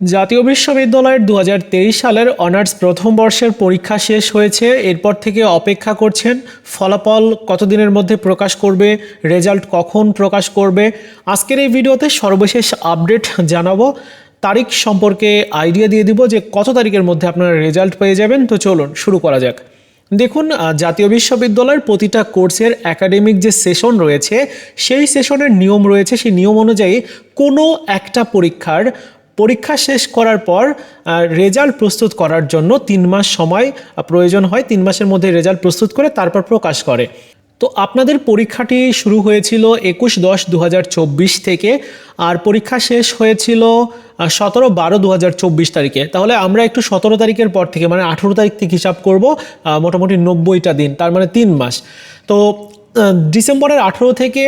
জাতীয় বিশ্ববিদ্যালয়ের দু হাজার তেইশ সালের অনার্স প্রথম বর্ষের পরীক্ষা শেষ হয়েছে। এরপর থেকে অপেক্ষা করছেন, ফলাফল কতদিনের মধ্যে প্রকাশ করবে, রেজাল্ট কখন প্রকাশ করবে। আজকের এই ভিডিওতে সর্বশেষ আপডেট জানাব। তারিখ সম্পর্কে আইডিয়া দিয়ে দিব যে কত তারিখের মধ্যে আপনারা রেজাল্ট পেয়ে যাবেন। তো চলুন, শুরু করা যাক। দেখুন জাতীয় বিশ্ববিদ্যালয়ের প্রতিটা কোর্সের একাডেমিক যে সেশন রয়েছে, সেই সেশনের নিয়ম রয়েছে, সেই নিয়ম অনুযায়ী কোনো একটা পরীক্ষার পরীক্ষা শেষ করার পর রেজাল্ট প্রস্তুত করার জন্য তিন মাস সময় প্রয়োজন হয়, তিন মাসের মধ্যে রেজাল্ট প্রস্তুত করে তারপর প্রকাশ করে। তো আপনাদের পরীক্ষাটি শুরু হয়েছিল একুশ দশ দু থেকে, আর পরীক্ষা শেষ হয়েছিল সতেরো বারো দু তারিখে। তাহলে আমরা একটু সতেরো তারিখের পর থেকে মানে আঠেরো তারিখ থেকে হিসাব করব মোটামুটি নব্বইটা দিন, তার মানে তিন মাস। তো ডিসেম্বরের আঠেরো থেকে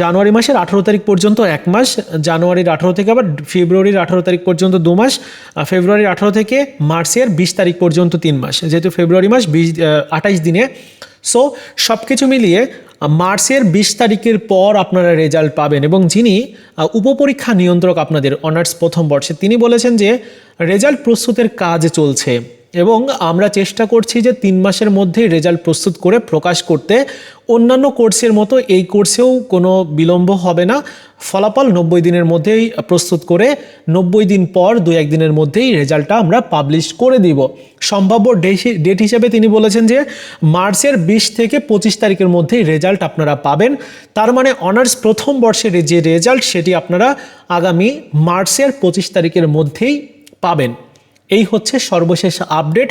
জানুয়ারি মাসের আঠেরো তারিখ পর্যন্ত এক মাস, জানুয়ারির আঠেরো থেকে আবার ফেব্রুয়ারির আঠেরো তারিখ পর্যন্ত দু মাস ফেব্রুয়ারির আঠেরো থেকে মার্চের বিশ তারিখ পর্যন্ত তিন মাস, যেহেতু ফেব্রুয়ারি মাস বিশ আঠাইশ দিনে। সো সব কিছু মিলিয়ে মার্চের বিশ তারিখের পর আপনারা রেজাল্ট পাবেন এবং যিনি উপপরীক্ষা নিয়ন্ত্রক আপনাদের, অনার্স প্রথম বর্ষে, তিনি বলেছেন যে রেজাল্ট প্রস্তুতের কাজ চলছে। এবং আমরা চেষ্টা করছি যে তিন মাসের মধ্যেই রেজাল্ট প্রস্তুত করে প্রকাশ করতে। অন্যান্য কোর্সের মতো এই কোর্সেও কোনো বিলম্ব হবে না। ফলাফল নব্বই দিনের মধ্যেই প্রস্তুত করে নব্বই দিন পর দু একদিনের মধ্যেই রেজাল্টটা আমরা পাবলিশ করে দিব। সম্ভাব্য ডেট হিসেবে তিনি বলেছেন যে মার্চের বিশ থেকে পঁচিশ তারিখের মধ্যেই রেজাল্ট আপনারা পাবেন। তার মানে অনার্স প্রথম বর্ষের যে রেজাল্ট সেটি আপনারা আগামী মার্চের পঁচিশ তারিখের মধ্যেই পাবেন। এই হচ্ছে সর্বশেষ আপডেট।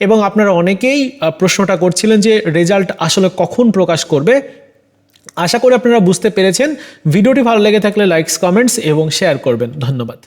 এবং আপনারা অনেকেই প্রশ্নটা করছিলেন যে রেজাল্ট আসলে কখন প্রকাশ করবে। আশা করি আপনারা বুঝতে পেরেছেন। ভিডিওটি ভালো লেগে থাকলে লাইকস কমেন্টস এবং শেয়ার করবেন। ধন্যবাদ।